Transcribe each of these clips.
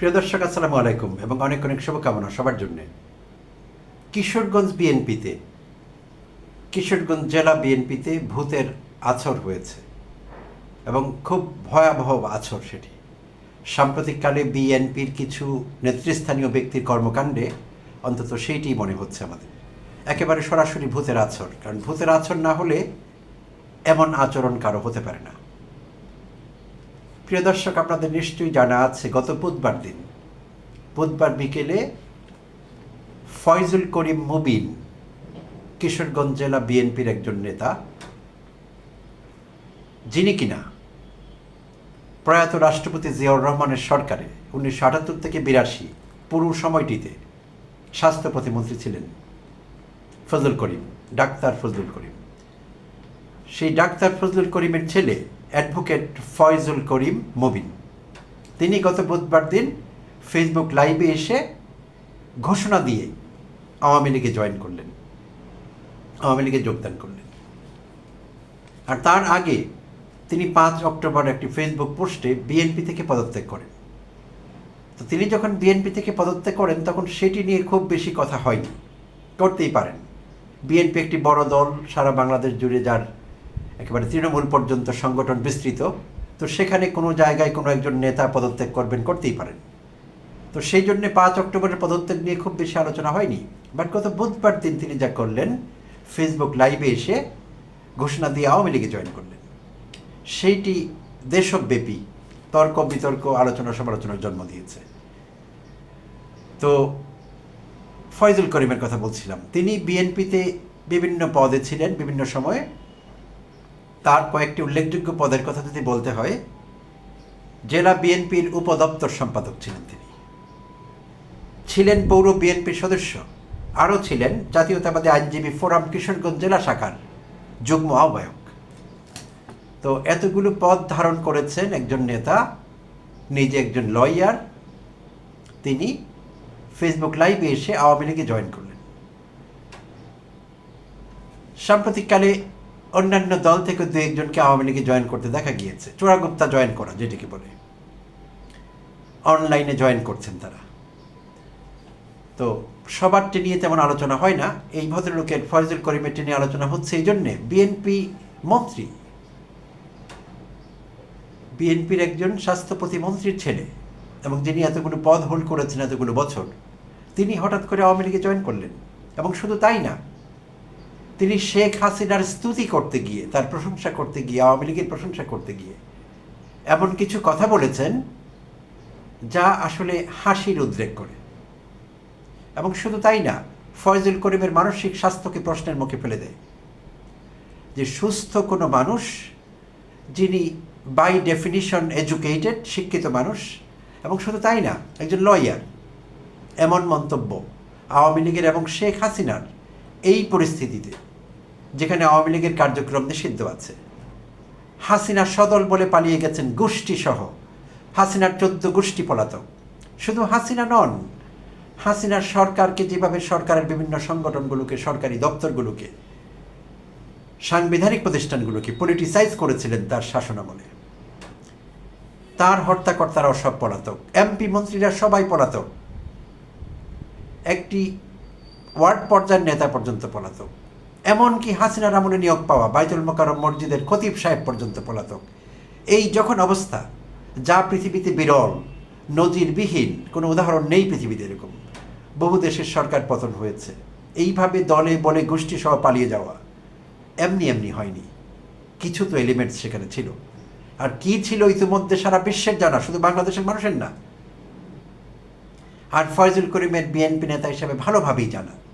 প্রিয় দর্শক, আসসালামু আলাইকুম এবং অনেক অনেক শুভকামনা সবার জন্যে। কিশোরগঞ্জ বিএনপিতে, কিশোরগঞ্জ জেলা বিএনপিতে ভূতের আছর হয়েছে এবং খুব ভয়াবহ আছর সেটি। সাম্প্রতিককালে বিএনপির কিছু নেতৃস্থানীয় ব্যক্তির কর্মকাণ্ডে অন্তত সেইটি মনে হচ্ছে আমাদের। একেবারে সরাসরি ভূতের আছর, কারণ ভূতের আছর না হলে এমন আচরণ কারও হতে পারে না। প্রিয় দর্শক, আপনাদের নিশ্চয়ই জানা আছে, গত বুধবার দিন, বুধবার বিকেলে ফয়জুল করিম মুবিন, কিশোরগঞ্জ জেলা বিএনপির একজন নেতা, যিনি কিনা প্রয়াত রাষ্ট্রপতি জিয়াউর রহমানের সরকারে উনিশশো আটাত্তর থেকে বিরাশি পুরো সময়টিতে স্বাস্থ্য প্রতিমন্ত্রী ছিলেন ফজল করিম, ডাক্তার ফজলুল করিম। সেই ডাক্তার ফজলুল করিমের ছেলে অ্যাডভোকেট ফয়জুল করিম মবিন। তিনি গত বুধবার দিন ফেসবুক লাইভে এসে ঘোষণা দিয়ে আওয়ামী লীগে জয়েন করলেন। আওয়ামী লীগে যোগদান করলেন। আর তার আগে তিনি পাঁচ অক্টোবর একটি ফেসবুক পোস্টে বিএনপি থেকে পদত্যাগ করেন। তো তিনি যখন বিএনপি থেকে পদত্যাগ করেন, তখন সেটি নিয়ে খুব বেশি কথা হয়নি। করতেই পারেন। বিএনপি একটি বড় দল, সারা বাংলাদেশ জুড়ে যার একেবারে তৃণমূল পর্যন্ত সংগঠন বিস্তৃত। তো সেখানে কোনো জায়গায় কোনো একজন নেতা পদত্যাগ করবেন, করতেই পারেন। তো সেই জন্য পাঁচ অক্টোবরের পদত্যাগ নিয়ে খুব বেশি আলোচনা হয়নি। বাট গত বুধবার দিন তিনি যা করলেন ফেসবুক লাইভে এসে ঘোষণা দিয়ে আওয়ামী লীগে জয়েন করলেন। সেইটি দেশব্যাপী তর্ক বিতর্ক, আলোচনা সমালোচনার জন্ম দিয়েছে। তো ফয়জুল করিমের কথা বলছিলাম। তিনি বিএনপিতে বিভিন্ন পদে ছিলেন বিভিন্ন সময়ে। তার কয়েকটি উল্লেখযোগ্য পদের কথা যদি বলতে হয়, জেলা বিএনপির উপদপ্তর সম্পাদক ছিলেন তিনি। ছিলেন পৌর বিএনপির সদস্য। আরও ছিলেন জাতীয়তাবাদী আইনজীবী ফোরাম কিশোরগঞ্জ জেলা শাখার যুগ্ম আহ্বায়ক। তো এতগুলো পদ ধারণ করেছেন একজন নেতা, নিজে একজন লয়ার, তিনি ফেসবুক লাইভে এসে আওয়ামী লীগে জয়েন করলেন। সাম্প্রতিককালে অন্যান্য দল থেকে দু একজনকে আওয়ামী লীগে জয়েন করতে দেখা গিয়েছে। চোরাগুপ্তা জয়েন করা, যেটিকে বলে। অনলাইনে জয়েন করছেন তারা। তো সবারটি নিয়ে তেমন আলোচনা হয় না। এই ভদ্রলোকের ফয়জুল করিমেরটি নিয়ে আলোচনা হচ্ছে এই জন্যে বিএনপি মন্ত্রী। বিএনপির একজন স্বাস্থ্য প্রতিমন্ত্রীর ছেলে এবং যিনি এতগুলো পদ হোল্ড করেছেন এতগুলো বছর, তিনি হঠাৎ করে আওয়ামী লীগে জয়েন করলেন। এবং শুধু তাই না তিনি শেখ হাসিনার স্তুতি করতে গিয়ে, তার প্রশংসা করতে গিয়ে, আওয়ামী লীগের প্রশংসা করতে গিয়ে, এমন কিছু কথা বলেছেন যা আসলে হাসির উদ্রেক করে। এবং শুধু তাই না, ফয়জুল করিমের মানসিক স্বাস্থ্যকে প্রশ্নের মুখে ফেলে দেয়। যে সুস্থ কোনো মানুষ, যিনি বাই ডেফিনিশন এডুকেটেড শিক্ষিত মানুষ, এবং শুধু তাই না, একজন লয়ার এমন মন্তব্য আওয়ামী লীগের এবং শেখ হাসিনার এই পরিস্থিতিতে যেখানে আওয়ামী লীগের কার্যক্রম নিষিদ্ধ আছে। হাসিনা সদল বলে পালিয়ে গেছেন গোষ্ঠী সহ হাসিনার চোদ্দ গোষ্ঠী পলাতক। শুধু হাসিনা নন, হাসিনার সরকারকে যেভাবে সরকারের বিভিন্ন সংগঠনগুলোকে, সরকারি দপ্তরগুলোকে, সাংবিধানিক প্রতিষ্ঠানগুলোকে পলিটিসাইজ করেছিলেন তার শাসনামলে। তার হর্তাকর্তারাও সব পলাতক। এমপি মন্ত্রীরা সবাই পলাতক। একটি ওয়ার্ড পর্যায়ের নেতা পর্যন্ত পলাতক। এমনকি হাসিনার আমলে নিয়োগ পাওয়া বাইতুল মোকারম মসজিদের খতিব সাহেব পর্যন্ত পলাতক। এই যখন অবস্থা, যা পৃথিবীতে বিরল, নজিরবিহীন, কোনো উদাহরণ নেই পৃথিবীতে এরকম। বহু দেশের সরকার পতন হয়েছে। এইভাবে দলে বলে গোষ্ঠী সহ পালিয়ে যাওয়া এমনি এমনি হয়নি। কিছু তো এলিমেন্টস সেখানে ছিল। আর কি ছিল ইতিমধ্যে সারা বিশ্বের জানা, শুধু বাংলাদেশের মানুষের না? আর ফয়জুল করিমের বিএনপি নেতা হিসেবে ভালোভাবেই জানা।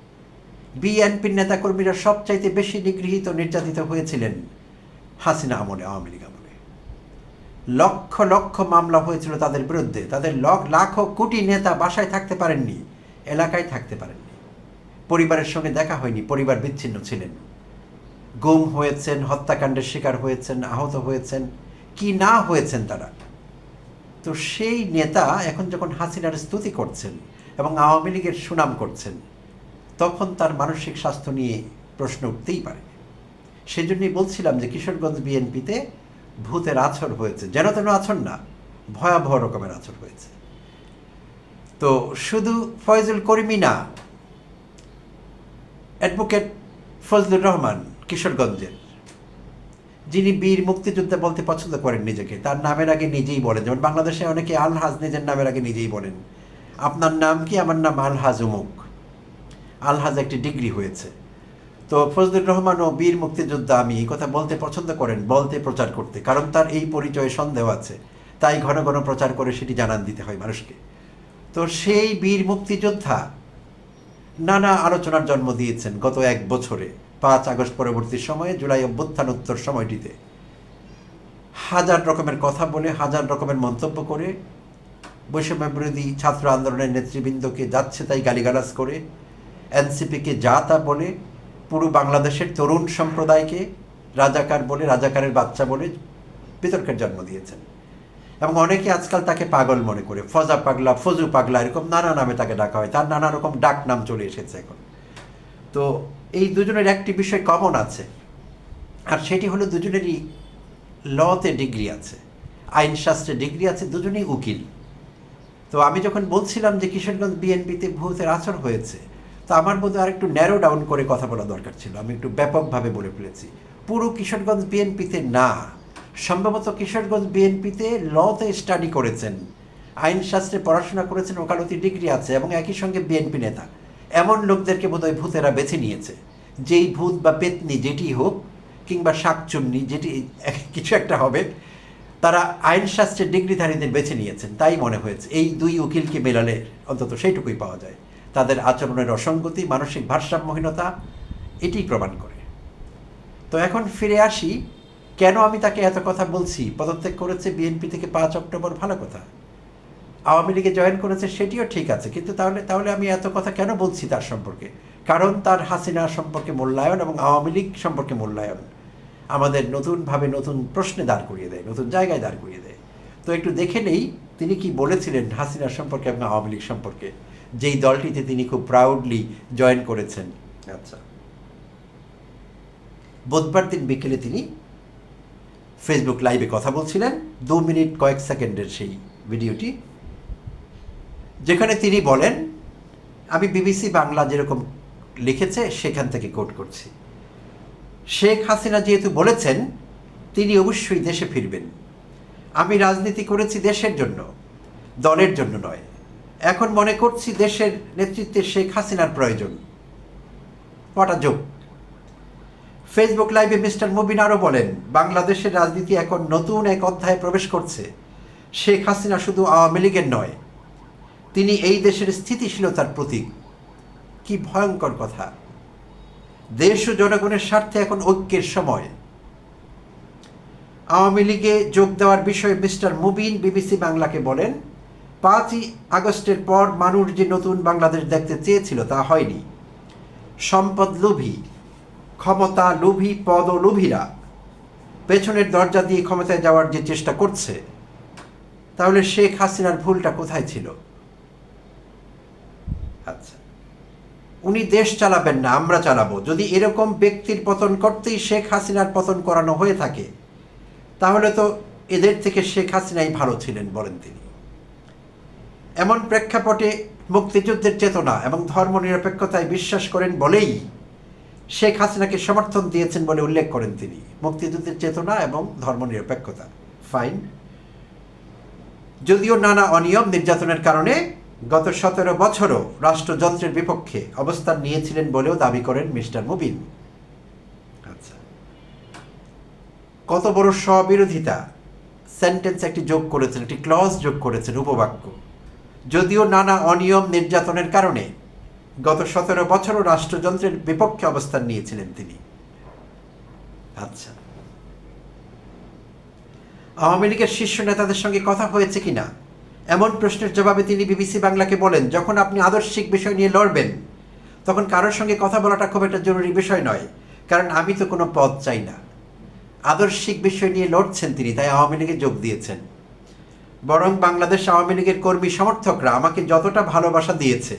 বিএনপির নেতাকর্মীরা সবচাইতে বেশি নিগৃহীত নির্যাতিত হয়েছিলেন হাসিনা আমলে, আওয়ামী লীগ আমলে। লক্ষ লক্ষ মামলা হয়েছিল তাদের বিরুদ্ধে। তাদের লাখো কোটি নেতা বাসায় থাকতে পারেননি, এলাকায় থাকতে পারেননি। পরিবারের সঙ্গে দেখা হয়নি, পরিবার বিচ্ছিন্ন ছিলেন। গুম হয়েছেন, হত্যাকাণ্ডের শিকার হয়েছেন, আহত হয়েছেন, কি না হয়েছেন তারা? তো সেই নেতা এখন যখন হাসিনার স্তুতি করছেন এবং আওয়ামী লীগের সুনাম করছেন তখন তার মানসিক স্বাস্থ্য নিয়ে প্রশ্ন উঠতেই পারে। সেজন্যই বলছিলাম যে কিশোরগঞ্জ বিএনপিতে ভূতের আছর হয়েছে। যেন তেন আছর না, ভয়াবহ রকমের আছর হয়েছে। তো শুধু ফয়জুল করিমই না, অ্যাডভোকেট ফজলুর রহমান কিশোরগঞ্জের, যিনি বীর মুক্তিযোদ্ধা বলতে পছন্দ করেন নিজেকে, তার নামের আগে নিজেই বলেন। যেমন বাংলাদেশে অনেকে আলহাজ নিজের নামের আগে নিজেই বলেন, আপনার নাম কি? আমার নাম আলহাজ উমুক। আলহাজ একটি ডিগ্রি হয়েছে। তো ফজলুর রহমান ও বীর মুক্তিযোদ্ধা আমি এই কথা বলতে পছন্দ করেন, বলতে প্রচার করতে, কারণ তার এই পরিচয়ে সন্দেহ আছে। তাই ঘন ঘন প্রচার করে সেটি জানান দিতে হয় মানুষকে। তো সেই বীর মুক্তিযোদ্ধা নানা আলোচনার জন্ম দিয়েছেন গত এক বছরে, পাঁচ আগস্ট পরবর্তী সময়ে জুলাই অভ্যুত্থানোত্তর সময়টিতে। হাজার রকমের কথা বলে, হাজার রকমের মন্তব্য করে, বৈষম্য বিরোধী ছাত্র আন্দোলনের নেতৃবৃন্দকে যাচ্ছে তাই গালিগালাজ করে এনসিপিকে যা তা বলে, পুরো বাংলাদেশের তরুণ সম্প্রদায়কে রাজাকার বলে, রাজাকারের বাচ্চা বলে বিতর্কের জন্ম দিয়েছেন। এবং অনেকে আজকাল তাকে পাগল মনে করে, ফজা পাগলা, ফজু পাগলা, এরকম নানা নামে তাকে ডাকা হয়, তার নানা রকম ডাক নাম চলে এসেছে এখন। তো এই দুজনের একটি বিষয় কমন আছে, আর সেটি হলো দুজনেরই লতে ডিগ্রি আছে, আইনশাস্ত্রে ডিগ্রি আছে, দুজনেই উকিল। তো আমি যখন বলছিলাম যে কিশোরগঞ্জ বিএনপিতে ভূতের আচর হয়েছে তো আমার বোধহয় আর একটু ন্যারো ডাউন করে কথা বলা দরকার ছিল। আমি একটু ব্যাপকভাবে বলে ফেলেছি। পুরো কিশোরগঞ্জ বিএনপিতে না। সম্ভবত কিশোরগঞ্জ বিএনপিতে লতে স্টাডি করেছেন। আইনশাস্ত্রে পড়াশোনা করেছেন, ওকালতি ডিগ্রি আছে এবং একই সঙ্গে বিএনপি নেতা। এমন লোকদেরকে বোধহয় ভূতেরা বেছে নিয়েছে। যেই ভূত বা পেতনি যেটি হোক কিংবা শাকচুন্নি যেটি কিছু একটা হবে, তারা আইনশাস্ত্রের ডিগ্রিধারীদের বেছে নিয়েছেন। তাই মনে হয়েছে, এই দুই উকিলকে মেলালে অন্তত সেইটুকুই পাওয়া যায়। তাদের আচরণের অসঙ্গতি, মানসিক ভারসাম্যহীনতা এটি প্রমাণ করে। তো এখন ফিরে আসি, কেন আমি তাকে এত কথা বলছি? পদত্যাগ করেছে বিএনপি থেকে পাঁচ অক্টোবর, ভালো কথা। আওয়ামী লীগে জয়েন করেছে সেটিও ঠিক আছে, কিন্তু তাহলে তাহলে আমি এত কথা কেন বলছি তার সম্পর্কে? কারণ তার হাসিনা সম্পর্কে মূল্যায়ন এবং আওয়ামী লীগ সম্পর্কে মূল্যায়ন আমাদের নতুনভাবে নতুন প্রশ্নে দাঁড় করিয়ে দেয়, নতুন জায়গায় দাঁড় করিয়ে দেয়। তো একটু দেখে নেই তিনি কি বলেছিলেন হাসিনার সম্পর্কে এবং আওয়ামী লীগ সম্পর্কে। যেই দলটিতে তিনি খুব প্রাউডলি জয়েন করেছেন। আচ্ছা। বুধবার দিন বিকেলে তিনি ফেসবুক লাইভে কথা বলছিলেন। দু মিনিট কয়েক সেকেন্ডের সেই ভিডিওটি যেখানে তিনি বলেন আমি বিবিসি বাংলা যেরকম লিখেছে সেখান থেকে কোট করছি। শেখ হাসিনা যেহেতু বলেছেন তিনি অবশ্যই দেশে ফিরবেন। আমি রাজনীতি করেছি দেশের জন্য দলের জন্য নয় এখন মনে করছি দেশের নেতৃত্বে শেখ হাসিনার প্রয়োজন। কটা যোগ ফেসবুক লাইভে মিস্টার মুবিন আরও বলেন, বাংলাদেশের রাজনীতি এখন নতুন এক অধ্যায়ে প্রবেশ করছে। শেখ হাসিনা শুধু আওয়ামী লীগের নয়, তিনি এই দেশের স্থিতিশীলতার প্রতীক। কি ভয়ঙ্কর কথা। দেশ ও জনগণের স্বার্থে এখন ঐক্যের সময়। আওয়ামী লীগে যোগ দেওয়ার বিষয়ে মিস্টার মুবিন বিবিসি বাংলাকে বলেন পাঁচই আগস্টের পর মানুষ যে নতুন বাংলাদেশ দেখতে চেয়েছিল তা হয়নি। সম্পদ লোভী, ক্ষমতা লোভী, পদ লোভীরা পেছনের দরজা দিয়ে ক্ষমতায় যাওয়ার যে চেষ্টা করছে, তাহলে শেখ হাসিনার ভুলটা কোথায় ছিল? আচ্ছা উনি দেশ চালাবেন না, আমরা চালাবো। যদি এরকম ব্যক্তির পতন করতেই শেখ হাসিনার পতন করানো হয়ে থাকে, তাহলে তো এদের থেকে শেখ হাসিনাই ভালো ছিলেন বলেন তিনি। এমন প্রেক্ষাপটে মুক্তিযুদ্ধের চেতনা এবং ধর্মনিরপেক্ষতায় বিশ্বাস করেন বলেই শেখ হাসিনাকে সমর্থন দিয়েছেন বলে উল্লেখ করেন তিনি। মুক্তিযুদ্ধের চেতনা এবং ধর্মনিরপেক্ষতা। ফাইন। যদিও নানা অনিয়ম নির্যাতনের কারণে গত সতেরো বছরও রাষ্ট্রযন্ত্রের বিপক্ষে অবস্থান নিয়েছিলেন বলেও দাবি করেন মিস্টার মুবিন। আচ্ছা। কত বড় স্ববিরোধিতা। সেন্টেন্স একটি যোগ করেছেন, একটি ক্লজ যোগ করেছেন, উপবাক্য। যদিও নানা অনিয়ম নির্যাতনের কারণে গত সতেরো বছরও রাষ্ট্রযন্ত্রের বিপক্ষে অবস্থান নিয়েছিলেন তিনি। আচ্ছা। আওয়ামী লীগের শীর্ষ নেতাদের সঙ্গে কথা হয়েছে কিনা? এমন প্রশ্নের জবাবে তিনি বিবিসি বাংলাকে বলেন, যখন আপনি আদর্শিক বিষয় নিয়ে লড়বেন, তখন কারোর সঙ্গে কথা বলাটা খুব একটা জরুরি বিষয় নয়, কারণ আমি তো কোনো পদ চাই না। আদর্শিক বিষয় নিয়ে লড়ছেন তিনি, তাই আওয়ামী লীগে যোগ দিয়েছেন। বরং বাংলাদেশ আওয়ামী লীগের কর্মী সমর্থকরা আমাকে যতটা ভালোবাসা দিয়েছে,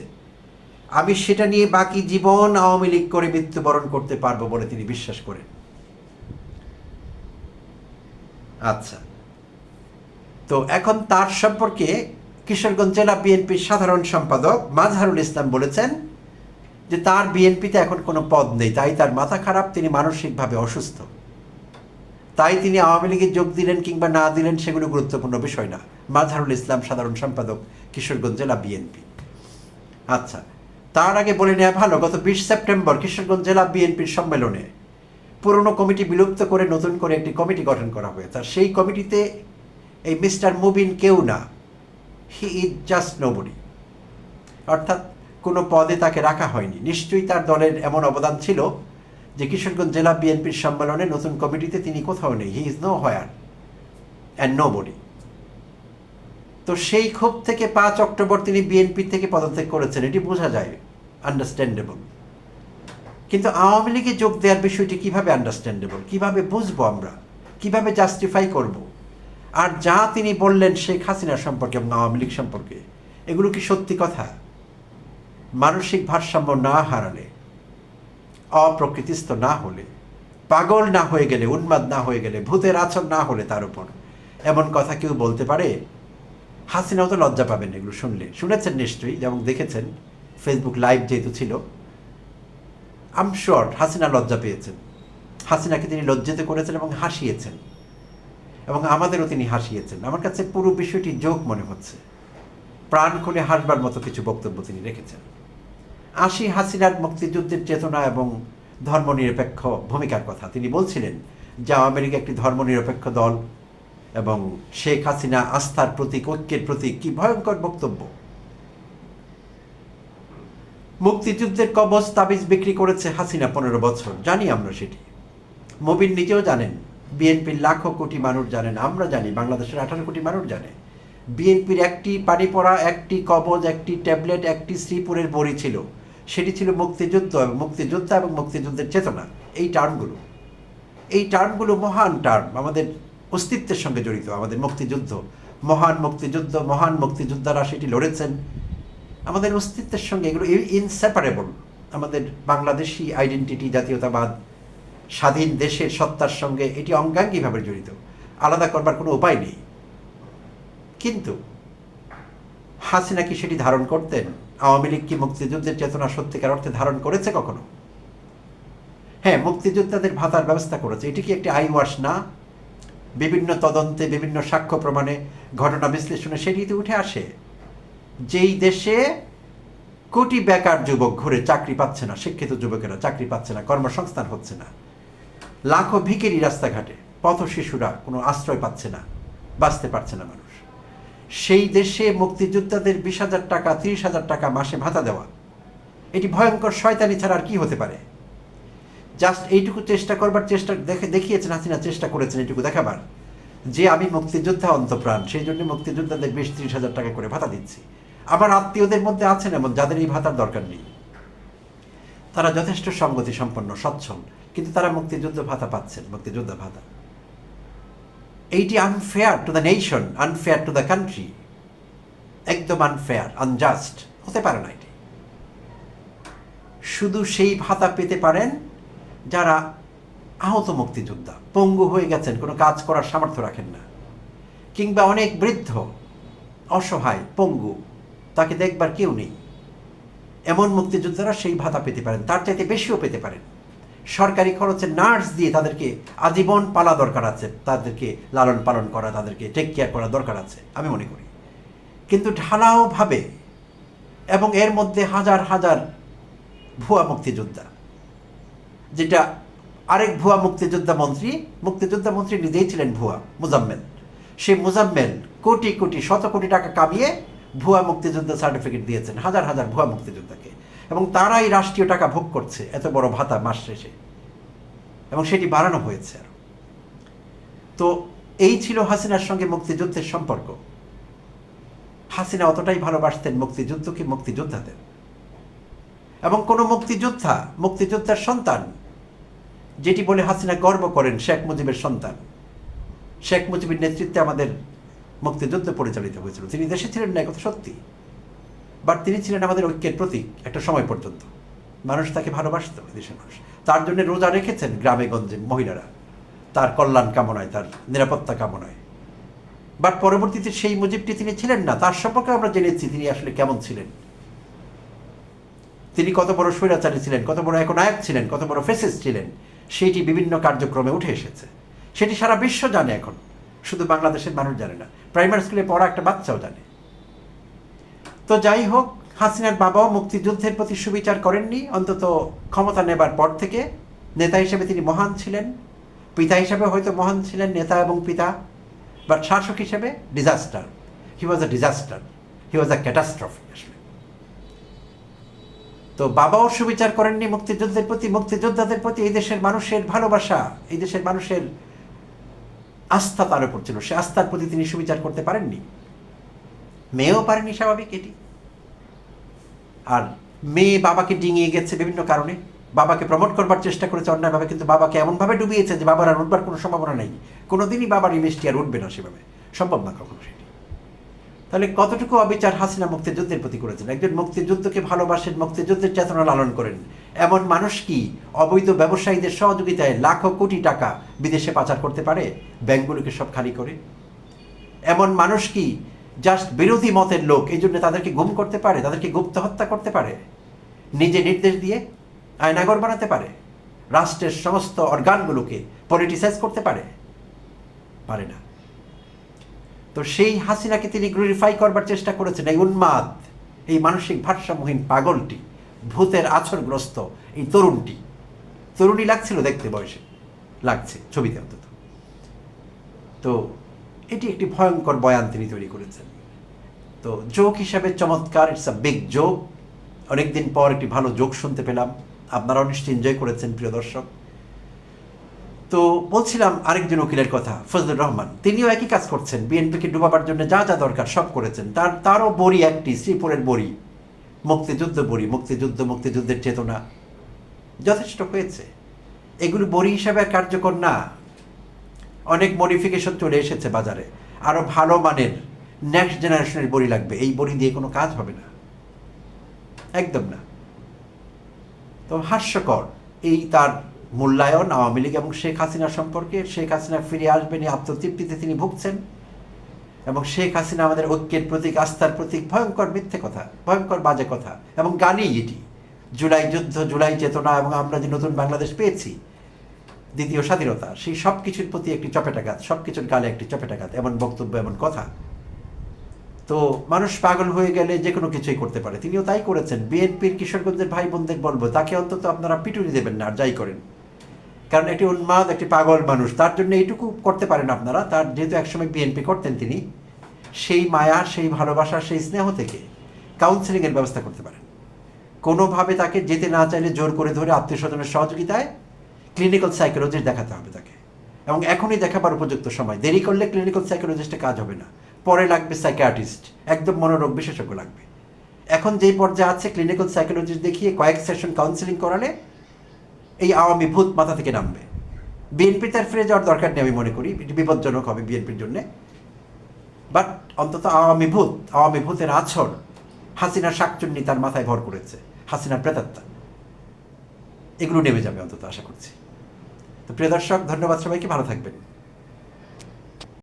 আমি সেটা নিয়ে বাকি জীবন আওয়ামী লীগ করে মৃত্যুবরণ করতে পারব বলে তিনি বিশ্বাস করেন। আচ্ছা। তো এখন তার সম্পর্কে কিশোরগঞ্জ জেলা বিএনপির সাধারণ সম্পাদক মাজহারুল ইসলাম বলেছেন যে তার বিএনপিতে এখন কোনো পদ নেই, তাই তার মাথা খারাপ, তিনি মানসিকভাবে অসুস্থ। তাই তিনি আওয়ামী লীগে যোগ দিলেন কিংবা না দিলেন সেগুলো গুরুত্বপূর্ণ বিষয় না। মাজহারুল ইসলাম সাধারণ সম্পাদক, কিশোরগঞ্জ জেলা বিএনপি। আচ্ছা তার আগে বলে নেওয়া ভালো, গত বিশ সেপ্টেম্বর কিশোরগঞ্জ জেলা বিএনপির সম্মেলনে পুরনো কমিটি বিলুপ্ত করে নতুন করে একটি কমিটি গঠন করা হয়েছে। আর সেই কমিটিতে এই মিস্টার মুবিন কেউ না, হি ইজ জাস্ট নোবডি। অর্থাৎ কোনো পদে তাকে রাখা হয়নি। নিশ্চয়ই তার দলের এমন অবদান ছিল যে কিশোরগঞ্জ জেলা বিএনপির সম্মেলনে নতুন কমিটিতে তিনি কোথাও নেই। He is nowhere and nobody তো সেই ক্ষোভ থেকে পাঁচ অক্টোবর তিনি বিএনপি থেকে পদত্যাগ করেছেন, এটি বোঝা যায় আন্ডারস্ট্যান্ডেবল কিন্তু আওয়ামী লীগে যোগ দেওয়ার বিষয়টি কীভাবে আন্ডারস্ট্যান্ডেবল কীভাবে বুঝব আমরা? কীভাবে জাস্টিফাই করব? আর যা তিনি বললেন শেখ হাসিনা সম্পর্কে এবং আওয়ামী লীগ সম্পর্কে, এগুলো কি সত্যি কথা? মানসিক ভারসাম্য না হারালে, অপ্রকৃতিস্থ না হলে, পাগল না হয়ে গেলে, উন্মাদ না হয়ে গেলে, ভূতের আচর না হলে তার উপর, এমন কথা কেউ বলতে পারে? হাসিনাও তো লজ্জা পাবেন এগুলো শুনলে। শুনেছেন নিশ্চয়ই, যেমন দেখেছেন ফেসবুক লাইভ যেহেতু ছিল আম শিওর হাসিনা লজ্জা পেয়েছেন। হাসিনাকে তিনি লজ্জিত করেছেন এবং হাসিয়েছেন। এবং আমাদেরও তিনি হাসিয়েছেন। আমার কাছে পুরো বিষয়টি যোগ মনে হচ্ছে। প্রাণ খুলে হাসবার মতো কিছু বক্তব্য তিনি রেখেছেন। আশি হাসিনার মুক্তিযুদ্ধের চেতনা এবং ধর্মনিরপেক্ষ ভূমিকার কথা তিনি বলছিলেন, যে আওয়ামী লীগ একটি ধর্মনিরপেক্ষ দল এবং শেখ হাসিনা আস্থার প্রতীক, ঐক্যের প্রতীক, কি ভয়ঙ্কর বক্তব্য। মুক্তিযুদ্ধের কবচ তাবিজ বিক্রি করেছে হাসিনা পনেরো বছর, জানি আমরা সেটি। মবিন নিজেও জানেন, বিএনপির লাখো কোটি মানুষ জানেন, আমরা জানি, বাংলাদেশের আঠারো কোটি মানুষ জানে। বিএনপির একটি পানি পড়া, একটি কবজ, একটি ট্যাবলেট, একটি শ্রীপুরের বড়ি ছিল। সেটি ছিল মুক্তিযুদ্ধ এবং মুক্তিযোদ্ধা এবং মুক্তিযুদ্ধের চেতনা। এই টার্মগুলো এই টার্মগুলো মহান টার্ম। আমাদের অস্তিত্বের সঙ্গে জড়িত, আমাদের মুক্তিযুদ্ধ। মহান মুক্তিযুদ্ধ, মহান মুক্তিযোদ্ধারা সেটি লড়েছেন। আমাদের অস্তিত্বের সঙ্গে এগুলো ইনসেপারেবল আমাদের বাংলাদেশি আইডেন্টিটি জাতীয়তাবাদ, স্বাধীন দেশের সত্তার সঙ্গে এটি অঙ্গাঙ্গিভাবে জড়িত। আলাদা করবার কোনো উপায় নেই। কিন্তু হাসিনা কি সেটি ধারণ করতেন? আওয়ামী লীগ কি মুক্তিযুদ্ধের চেতনা সত্যিকার অর্থে ধারণ করেছে কখনো? হ্যাঁ মুক্তিযোদ্ধাদের ভাতার ব্যবস্থা করেছে। এটি কি একটি আই ওয়াশ না? বিভিন্ন তদন্তে, বিভিন্ন সাক্ষ্য প্রমাণে ঘটনা বিশ্লেষণে সেটিতে উঠে আসে। যেই দেশে কোটি বেকার যুবক ঘুরে চাকরি পাচ্ছে না, শিক্ষিত যুবকেরা চাকরি পাচ্ছে না, কর্মসংস্থান হচ্ছে না, লাখো ভিকেরি রাস্তাঘাটে পথ শিশুরা কোনো আশ্রয় পাচ্ছে না, বাঁচতে পারছে না মানুষ। সেই দেশে মুক্তিযোদ্ধাদের বিশ হাজার টাকা, তিরিশ হাজার টাকা মাসে ভাতা দেওয়া, এটি ভয়ঙ্কর শয়তানি ছাড়া আর কি হতে পারে? জাস্ট এইটুকু চেষ্টা করবার চেষ্টা, দেখে, দেখিয়েছেন হাসিনা, চেষ্টা করেছেন এইটুকু দেখাবার। যে আমি মুক্তিযোদ্ধা অন্তপ্রাণ, সেই জন্য মুক্তিযোদ্ধাদের বিশ ত্রিশ হাজার টাকা করে ভাতা দিচ্ছি। আমার আত্মীয়দের মধ্যে আছেন এমন, যাদের এই ভাতার দরকার নেই। তারা যথেষ্ট সঙ্গতি সম্পন্ন, সচ্ছল, কিন্তু তারা মুক্তিযুদ্ধ ভাতা পাচ্ছেন, মুক্তিযোদ্ধা ভাতা। এইটি unfair to the nation unfair to the country একদম আনফেয়ার আনজাস্ট হতে পারে না এটি। শুধু সেই ভাতা পেতে পারেন যারা আহত মুক্তিযোদ্ধা, পঙ্গু হয়ে গেছেন, কোনো কাজ করার সামর্থ্য রাখেন না। কিংবা অনেক বৃদ্ধ, অসহায়, পঙ্গু, তাকে দেখবার কেউ নেই। এমন মুক্তিযোদ্ধারা সেই ভাতা পেতে পারেন, তার চাইতে বেশিও পেতে পারেন। সরকারি খরচে নার্স দিয়ে তাদেরকে আজীবন পালা দরকার আছে, তাদেরকে লালন পালন করা, তাদেরকে টেক কেয়ার করা দরকার আছে, আমি মনে করি। কিন্তু ঢালাওভাবে এবং এর মধ্যে হাজার হাজার ভুয়া মুক্তিযোদ্ধা যেটা আরেক ভুয়া মুক্তিযোদ্ধা মন্ত্রী মুক্তিযোদ্ধা মন্ত্রী নিজেই ছিলেন ভুয়া, মুজাম্মেল। সেই মুজাম্মেল কোটি কোটি, শত কোটি টাকা কামিয়ে ভুয়া মুক্তিযোদ্ধা সার্টিফিকেট দিয়েছেন, হাজার হাজার ভুয়া মুক্তিযোদ্ধাকে। এবং তারাই রাষ্ট্রীয় টাকা ভোগ করছে, এত বড় ভাতা মাস শেষে। এবং সেটি বাড়ানো হয়েছে তো এই ছিল হাসিনার সঙ্গে মুক্তিযুদ্ধের সম্পর্ক। হাসিনা অতটাই ভালোবাসতেন মুক্তিযুদ্ধকে, মুক্তিযোদ্ধাদের। এবং কোনো মুক্তিযোদ্ধা, মুক্তিযোদ্ধার সন্তান, যেটি বলে হাসিনা গর্ব করেন শেখ মুজিবের সন্তান। শেখ মুজিবের নেতৃত্বে আমাদের মুক্তিযুদ্ধ পরিচালিত হয়েছিল। তিনি দেশে ছিলেন না কথা সত্যি। বাট তিনি ছিলেন আমাদের ঐক্যের প্রতীক একটা সময় পর্যন্ত। মানুষ তাকে ভালোবাসত দেশের মানুষ। তার জন্য রোজা রেখেছেন গ্রামে গঞ্জে মহিলারা। তার কল্যাণ কামনায়, তার নিরাপত্তা কামনায়। বাট পরবর্তীতে সেই মুজিবটি তিনি ছিলেন না। তার সম্পর্কে আমরা জেনেছি তিনি আসলে কেমন ছিলেন। তিনি কত বড় স্বৈরাচারী ছিলেন, কত বড় একনায়ক ছিলেন, কত বড় ফেসেস ছিলেন সেইটি বিভিন্ন কার্যক্রমে উঠে এসেছে। সেটি সারা বিশ্ব জানে এখন। শুধু বাংলাদেশের মানুষ জানে না, প্রাইমারি স্কুলে পড়া একটা বাচ্চাও জানে। তো যাই হোক, হাসিনার বাবাও মুক্তিযুদ্ধের প্রতি সুবিচার করেননি, অন্তত ক্ষমতা নেবার পর থেকে নেতা হিসেবে তিনি মহান ছিলেন। পিতা হিসেবে হয়তো মহান ছিলেন নেতা এবং পিতা, বাট শাসক হিসেবে disaster he was a disaster he was a catastrophe আসলে। তো বাবাও সুবিচার করেননি মুক্তিযুদ্ধের প্রতি, মুক্তিযোদ্ধাদের প্রতি এই দেশের মানুষের ভালোবাসা, এই দেশের মানুষের আস্থা তার উপর ছিল। সে আস্থার প্রতি তিনি সুবিচার করতে পারেননি। মেয়েও পারেনি স্বাভাবিক এটি। আর মেয়ে বাবাকে ডিঙিয়ে গেছে বিভিন্ন কারণে। বাবাকে প্রমোট করবার চেষ্টা করেছে অন্যায়ভাবে, কিন্তু বাবাকে এমনভাবে ডুবিয়েছে যে বাবার আর উঠবার কোনো সম্ভাবনা নেই। কোনোদিনই বাবার ইমেজটি আর উঠবে না সেভাবে। সম্ভব না কখনো সেটি। তাহলে কতটুকু অবিচার হাসিনা মুক্তিযুদ্ধের প্রতি করেছেন? একজন মুক্তিযুদ্ধকে ভালোবাসেন, মুক্তিযুদ্ধের চেতনা লালন করেন। এমন মানুষ কি অবৈধ ব্যবসায়ীদের সহযোগিতায় লাখো কোটি টাকা বিদেশে পাচার করতে পারে, ব্যাংকগুলোকে সব খালি করে? এমন মানুষ কি জাস্ট বিরোধী মতের লোক, এই জন্য তাদেরকে গুম করতে পারে, তাদেরকে গুপ্ত হত্যা করতে পারে? নিজে নির্দেশ দিয়ে আয়নাগর বানাতে পারে? রাষ্ট্রের সমস্ত অর্গানগুলোকে পলিটিসাইজ করতে পারে? পারে না। তো সেই হাসিনাকে তিনি গ্লোরিফাই করবার চেষ্টা করেছেন এই উন্মাদ, এই মানসিক ভারসাম্যহীন পাগলটি, ভূতের আছরগ্রস্ত এই তরুণটি। তরুণী লাগছিল দেখতে বয়সে, লাগছে ছবিতে অন্তত। তো এটি একটি ভয়ঙ্কর বয়ান তিনি তৈরি করেছেন। তো জোক হিসাবে চমৎকার ইটস আ বিগ জোক অনেকদিন পর একটি ভালো জোক শুনতে পেলাম। আপনারাও নিশ্চয়ই এনজয় করেছেন, প্রিয় দর্শক। তো বলছিলাম আরেকজন উকিলের কথা, ফজলুর রহমান। তিনিও একই কাজ করছেন, বিএনপিকে ডুবাবার জন্য যা যা দরকার সব করেছেন। তার, তারও বড়ি একটি, শ্রীপুরের বড়ি। মুক্তিযুদ্ধ বড়ি, মুক্তিযুদ্ধ, মুক্তিযুদ্ধের চেতনা। যথেষ্ট হয়েছে। এগুলো বড়ি হিসাবে কার্যকর না। অনেক মডিফিকেশন চলে এসেছে বাজারে। আরও ভালো মানের নেক্সট জেনারেশনের বড়ি লাগবে। এই বড়ি দিয়ে কোনো কাজ হবে না। একদম না। তো হাস্যকর এই তার মূল্যায়ন আওয়ামী লীগ এবং শেখ হাসিনা সম্পর্কে, শেখ হাসিনা ফিরে আসবেন এই আত্মতৃপ্তিতে তিনি ভুগছেন, এবং শেখ হাসিনা আমাদের ঐক্যের প্রতীক, আস্থার প্রতীক, ভয়ঙ্কর মিথ্যে কথা, ভয়ঙ্কর বাজে কথা, এবং গানই এটি জুলাই যুদ্ধ, জুলাই চেতনা, এবং আমরা যে নতুন বাংলাদেশ পেয়েছি, দ্বিতীয় স্বাধীনতা, সেই সব কিছুর প্রতি একটি চপেটাঘাত সব কিছুর গালে একটি চপেটাঘাত, এমন বক্তব্য, এমন কথা। তো মানুষ পাগল হয়ে গেলে যে কোনো কিছুই করতে পারে। তিনিও তাই করেছেন। বিএনপির কিশোরগঞ্জের ভাই বোনদের বলব, তাকে অন্তত আপনারা পিটুনি দেবেন না, আর যাই করেন। কারণ একটি উন্মাদ, একটি পাগল মানুষ। তার জন্য এইটুকু করতে পারেন আপনারা। তার যেহেতু একসময় বিএনপি করতেন তিনি, সেই মায়া, সেই ভালোবাসা, সেই স্নেহ থেকে কাউন্সেলিংয়ের ব্যবস্থা করতে পারেন। কোনোভাবে তাকে যেতে না চাইলে জোর করে ধরে আত্মীয় স্বজনের সহযোগিতায় ক্লিনিক্যাল সাইকোলজিস্ট দেখাতে হবে তাকে। এবং এখনই দেখাবার উপযুক্ত সময়। দেরি করলে ক্লিনিক্যাল সাইকোলজিস্টে কাজ হবে না। পরে লাগবে সাইকিয়াট্রিস্ট একদম মনোরোগ বিশেষজ্ঞ লাগবে। এখন যেই পর্যায়ে আছে ক্লিনিক্যাল সাইকোলজিস্ট দেখিয়ে কয়েক সেশন কাউন্সেলিং করালে এই আওয়ামী ভূত মাথা থেকে নামবে। বিএনপি তার ফিরে যাওয়ার দরকার নেই আমি মনে করি। এটি বিপজ্জনক হবে বিএনপির জন্যে। বাট অন্তত আওয়ামী ভূত, আওয়ামী ভূতের আছর হাসিনার শাকচুন্নি তার মাথায় ভর করেছে, হাসিনার প্রেতাত্মা। এগুলো নেমে যাবে অন্তত আশা করছি। তো প্রিয় দর্শক, ধন্যবাদ সবাইকে, ভালো থাকবেন।